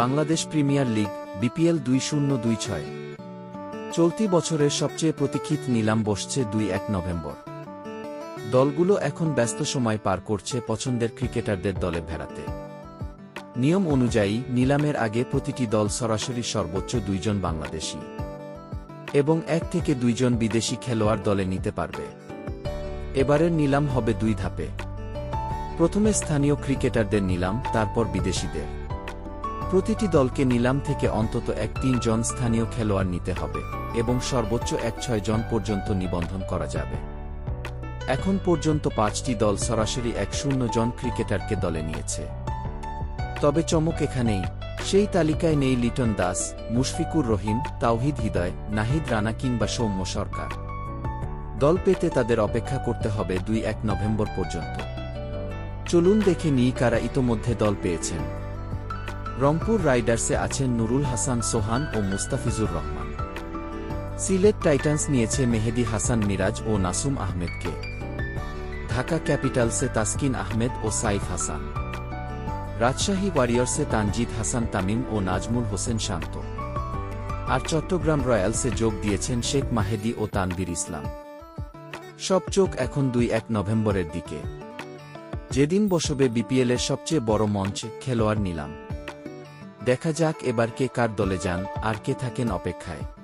Bangladesh premier league, BPL দুই শূন্য দুই ছয়। চলতি বছরের সবচেয়ে প্রতীক্ষিত নিলাম বসছে দুই এক নভেম্বর। দলগুলো এখন ব্যস্ত সময় পার করছে পছন্দের ক্রিকেটারদের দলে ভেড়াতে। নিয়ম অনুযায়ী, নিলামের আগে প্রতিটি দল সরাসরি সর্বোচ্চ দুইজন বাংলাদেশি এবং এক থেকে দুইজন বিদেশি খেলোয়াড় দলে নিতে পারবে। এবারের নিলাম হবে দুই ধাপে। প্রথমে স্থানীয় ক্রিকেটারদের নিলাম, তারপর বিদেশিদের। প্রতিটি দলকে নিলাম থেকে অন্তত এক তিনজন স্থানীয় খেলোয়াড় নিতে হবে, এবং সর্বোচ্চ এক ছয় জন পর্যন্ত নিবন্ধন করা যাবে। এখন পর্যন্ত পাঁচটি দল সরাসরি এক শূন্য জন ক্রিকেটারকে দলে নিয়েছে। তবে চমক এখানেই, সেই তালিকায় নেই লিটন দাস, মুশফিকুর রহিম, তাওহিদ হৃদয়, নাহিদ রানা কিংবা সৌম্য সরকার। দল পেতে তাদের অপেক্ষা করতে হবে দুই এক নভেম্বর পর্যন্ত। চলুন দেখে নিই কারা ইতোমধ্যে দল পেয়েছেন। রংপুর রাইডার্সে আছেন নুরুল হাসান সোহান ও মুস্তাফিজুর রহমান। সিলেট টাইটান্স নিয়েছে মেহেদি হাসান মিরাজ ও নাসুম আহমেদকে। ঢাকা ক্যাপিটালসে তাসকিন আহমেদ ও সাইফ হাসান। রাজশাহী ওয়ারিয়র্সে তানজিদ হাসান তামিম ও নাজমুল হোসেন শান্ত। আর চট্টগ্রাম রয়্যালসে যোগ দিয়েছেন শেখ মাহেদি ও তানবির ইসলাম। সব চোখ এখন দুই এক নভেম্বরের দিকে। যেদিন বসবে বিপিএলের সবচেয়ে বড় মঞ্চ খেলোয়াড় নিলাম। দেখা যাক এবার কে কার দলে যান আর কে থাকেন অপেক্ষায়।